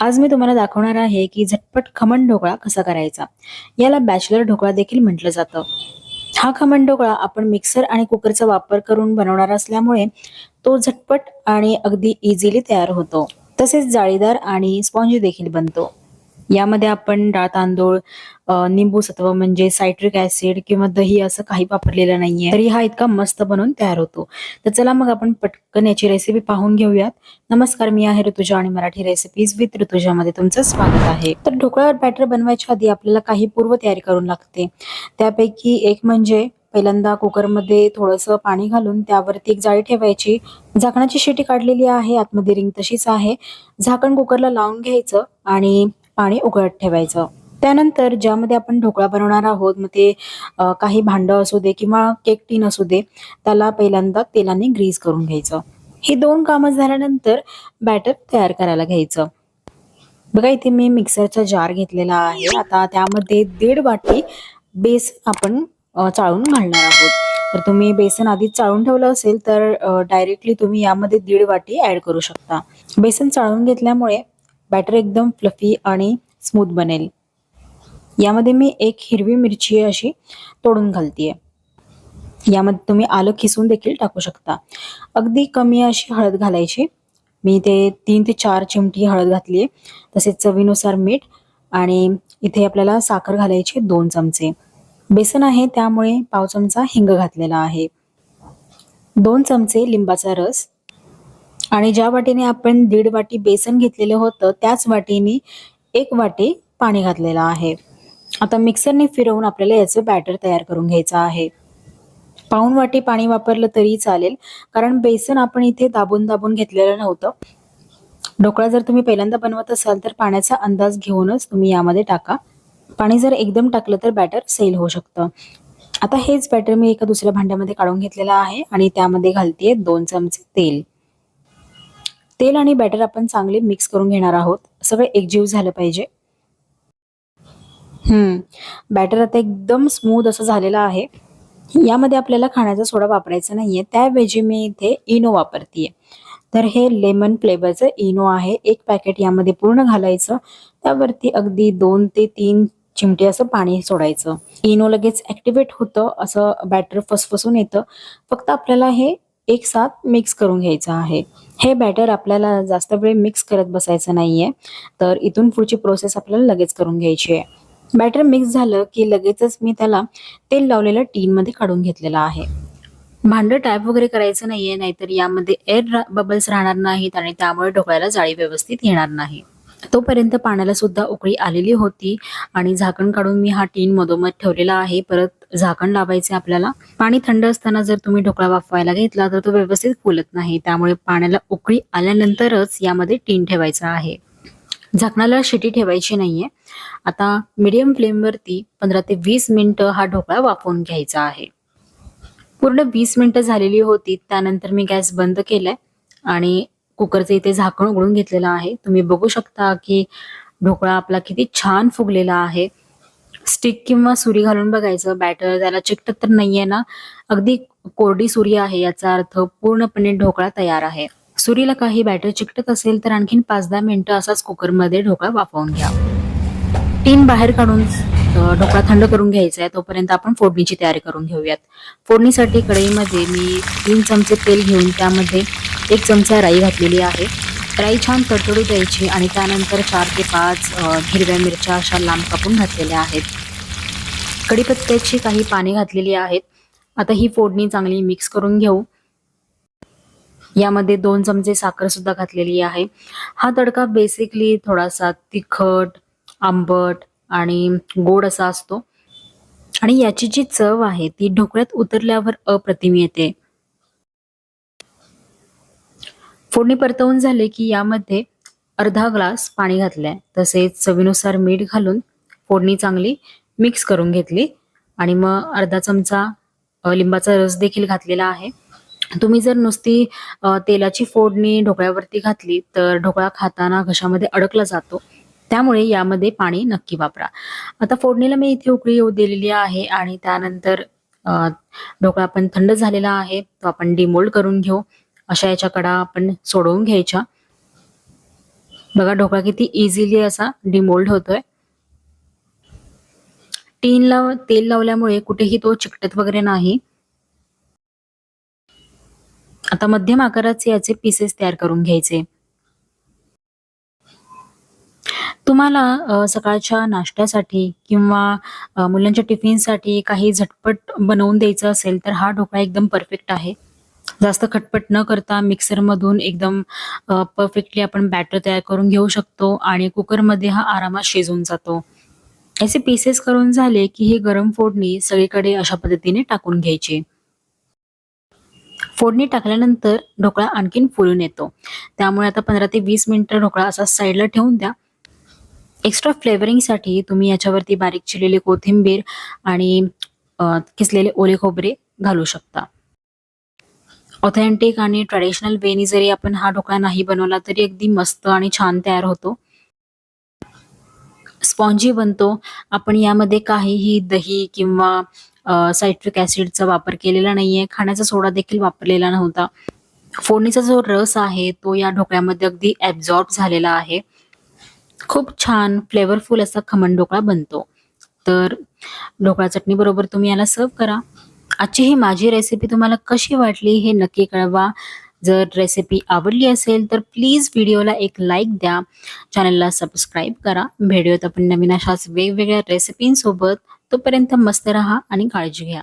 आज मी तुम्हाला दाखवणार आहे की झटपट खमण ढोकळा कसा करायचा. याला बॅचलर ढोकळा देखील म्हटलं जातं. हा खमण ढोकळा आपण मिक्सर आणि कुकरचा वापर करून बनवणार असल्यामुळे तो झटपट आणि अगदी इझिली तयार होतो. तसेच जाळीदार आणि स्पॉन्जी देखील बनतो. यामध्ये आपण डाळ तांदूळ निंबू सत्व म्हणजे सायट्रिक ऍसिड किंवा दही असं काही वापरलेलं नाहीये. तरी हा इतका मस्त बनवून तयार होतो. तर चला मग आपण पटकन याची रेसिपी पाहून घेऊयात. नमस्कार मी आहे ऋतुजा आणि मराठी रेसिपीज विथ ऋतुजामध्ये तुमचं स्वागत आहे. तर ढोकळा बॅटर बनवायच्या आधी आपल्याला काही पूर्व तयारी करून लागते. त्यापैकी एक म्हणजे पहिल्यांदा कुकरमध्ये थोडंसं पाणी घालून त्यावरती एक जाळी ठेवायची. झाकणाची शिटी काढलेली आहे आतमध्ये रिंग तशीच आहे. झाकण कुकरला लावून घ्यायचं आणि पाणी उकळत ठेवायचं. त्यानंतर ज्यामध्ये आपण ढोकळा बनवणार आहोत मग ते काही भांडं असू दे किंवा केक टीन असू दे त्याला पहिल्यांदा तेलाने ग्रीस करून घ्यायचं. हे दोन कामं झाल्यानंतर बॅटर तयार करायला घ्यायचं. बघा इथे मी मिक्सरचा जार घेतलेला आहे. आता त्यामध्ये दीड वाटी बेसन आपण चाळून घालणार आहोत. तर तुम्ही बेसन आधीच चाळून ठेवलं असेल तर डायरेक्टली तुम्ही यामध्ये दीड वाटी ऍड करू शकता. बेसन चाळून घेतल्यामुळे बॅटर एकदम फ्लफी आणि स्मूथ बनेल. यामध्ये मी एक हिरवी मिरची अशी तोडून घालतीये. यामध्ये तुम्ही आलं खिसून देखील टाकू शकता. अगदी कमी अशी हळद घालायची. मी ते तीन ते चार चिमटी हळद घातली आहे तसेच चवीनुसार मीठ आणि इथे आपल्याला साखर घालायची दोन चमचे. बेसन आहे त्यामुळे पाव चमचा हिंग घातलेला आहे. दोन चमचे लिंबाचा रस. आणि ज्या वाटीने आपण दीड वाटी बेसन घेतलेलं होतं त्याच वाटीने एक वाटी पाणी घातलेलं आहे. आता मिक्सरने फिरवून आपल्याला याचं बॅटर तयार करून घ्यायचं आहे. पाऊण वाटी पाणी वापरलं तरी चालेल कारण बेसन आपण इथे दाबून दाबून घेतलेलं नव्हतं. ढोकळा जर तुम्ही पहिल्यांदा बनवत असाल तर पाण्याचा अंदाज घेऊनच तुम्ही यामध्ये टाका. पाणी जर एकदम टाकलं तर बॅटर सेल होऊ शकतं. आता हेच बॅटर मी एका दुसऱ्या भांड्यामध्ये काढून घेतलेलं आहे आणि त्यामध्ये घालते दोन चमचे तेल. तेल आणि बॅटर आपण चांगले मिक्स करून घेणार आहोत. सगळं एकजीव झालं पाहिजे. हम्म. बॅटर आता एकदम स्मूथ असं झालेलं आहे. यामध्ये आपल्याला खाण्याचा सोडा वापरायचा नाहीये. त्याऐवजी मी इथे इनो वापरतीये. तर हे लेमन फ्लेवरचं इनो आहे. एक पॅकेट यामध्ये पूर्ण घालायचं. त्यावरती अगदी दोन ते तीन चिमटे असं पाणी सोडायचं. इनो लगेच ऍक्टिव्हेट होतं. असं बॅटर फसफसून येतं. फक्त आपल्याला हे एक साथ मिक्स करून घ्यायचं आहे. हे बॅटर आपल्याला जास्त वेळ मिक्स करत बसायचं नाहीये. तर इथून पुढची प्रोसेस आपल्याला लगेच करून घ्यायची आहे. बॅटर मिक्स झालं की लगेचच मी त्याला तेल लावलेलं टीनमध्ये काढून घेतलेलं आहे. भांडं टाईप वगैरे करायचं नाहीये नाहीतर यामध्ये एअर बबल्स राहणार नाहीत आणि त्यामुळे ढोकळ्याला जाळी व्यवस्थित येणार नाही. तोपर्यंत पाण्याला सुद्धा उकळी आलेली होती आणि झाकण काढून मी हा टीन मधोमध ठेवलेला आहे. परत झाकण लावायचे आपल्याला. पाणी थंड असताना जर तुम्ही ढोकळा वाफवायला घेतला तर तो व्यवस्थित फुलत नाही. त्यामुळे पाण्याला उकळी आल्यानंतरच यामध्ये टीन ठेवायचा आहे. झाकणाला शिटी ठेवायची नाहीये. आता मीडियम फ्लेमवरती पंधरा ते वीस मिनिटं हा ढोकळा वाफवून घ्यायचा आहे. पूर्ण वीस मिनिटं झालेली होती त्यानंतर मी गॅस बंद केलाय आणि कुकरचं इथे झाकण उघडून घेतलेलं आहे. तुम्ही बघू शकता की ढोकळा आपला किती छान फुगलेला आहे. स्टिक किंवा सुरी घालून बघायचं. बॅटर त्याला चिकटत तर नाहीये ना. अगदी कोरडी सुरी आहे याचा अर्थ पूर्णपणे ढोकळा तयार आहे. सुरीला काही बॅटर चिकटत असेल तर आणखीन पाच दहा मिनिटं असाच कुकरमध्ये ढोकळा वाफवून घ्या. टीन बाहेर काढून ढोकळा थंड करून घ्यायचा आहे. तोपर्यंत आपण फोडणीची तयारी करून घेऊयात. फोडणीसाठी कढईमध्ये मी तीन चमचे तेल घेऊन त्यामध्ये एक चमचा राई घातलेली आहे. राई छान तडतडू द्यायची आणि त्यानंतर चार ते पाच हिरव्या मिरच्या अशा लांब कापून घातलेल्या आहेत. कढीपत्त्याची काही पाने घातलेली आहेत. आता ही फोडणी चांगली मिक्स करून घेऊ. यामध्ये दोन चमचे साखर सुद्धा घातलेली आहे. हा तडका बेसिकली थोडासा तिखट आंबट आणि गोड असा असतो. आणि याची जी चव आहे ती ढोकळ्यात उतरल्यावर अप्रतिम येते. फोडणी परतवून झाले की यामध्ये अर्धा ग्लास पाणी घातलंय. तसेच चवीनुसार मीठ घालून फोडणी चांगली मिक्स करून घेतली. आणि मग अर्धा चमचा लिंबाचा रस देखील घातलेला आहे. तुम्ही जर नुसती तेलाची फोडणी ढोकळ्यावरती घातली तर ढोकळा खाताना घशामध्ये अडकला जातो. त्यामुळे यामध्ये पाणी नक्की वापरा. आता फोडणीला मी इथे उकळी येऊ दिलेली आहे आणि त्यानंतर ढोकळा आपण थंड झालेला आहे. तो आपण डिमोल्ड करून घेऊ. अशा याच्या कडा आपण सोडवून घ्यायच्या. बघा ढोकळा किती इझिली असा डिमोल्ड होतोय. टीनला तेल लावल्यामुळे कुठेही तो चिकटत वगैरे नाही. आता मध्यम आकाराचे याचे पीसेस तयार करून घ्यायचे. तुम्हाला सकाळच्या नाश्त्यासाठी किंवा मुलांच्या टिफिनसाठी काही झटपट बनवून द्यायचं असेल तर हा ढोकळा एकदम परफेक्ट आहे. जास्त खटपट न करता मिक्सरमधून एकदम परफेक्टली आपण बॅटर तयार करून घेऊ शकतो आणि कुकरमध्ये हा आरामात शिजून जातो. असे पीसेस करून झाले की ही गरम फोडणी सगळीकडे अशा पद्धतीने टाकून घ्यायची. फोडणी टाकल्यानंतर ढोकळा आणखीन फुलून येतो. त्यामुळे आता पंधरा ते वीस मिनिटं ढोकळा असा साईडला ठेवून द्या. एक्स्ट्रा फ्लेवरिंगसाठी तुम्ही याच्यावरती बारीक चिरलेली कोथिंबीर आणि किसलेले ओले खोबरे घालू शकता. ऑथेंटिक आणि ट्रॅडिशनल वेनी जरी आपण हा ढोकळा नाही बनवला तरी अगदी मस्त आणि छान तयार होतो. स्पॉन्जी बनतो. आपण यामध्ये काहीही दही किंवा सायट्रिक ॲसिडचा वापर केलेला नाहीये. खाण्याचा सोडा देखील वापरलेला नव्हता. फोडणीचा जो रस आहे तो या ढोकळ्यामध्ये अगदी ॲब्झॉर्ब झालेला आहे. खूप छान फ्लेवरफुल असा खमण ढोकळा बनतो. तर ढोकळा चटणी बरोबर तुम्ही याला सर्व करा. आजची ही माझी रेसिपी तुम्हाला कशी वाटली हे नक्की कळवा. जर रेसिपी आवडली असेल तर प्लीज व्हिडिओला एक लाईक द्या. चॅनलला सबस्क्राईब करा. भेटूयात आपण नवीन अशाच वेगवेगळ्या रेसिपींसोबत तोपर्यंत मस्त राहा आणि काळजी घ्या.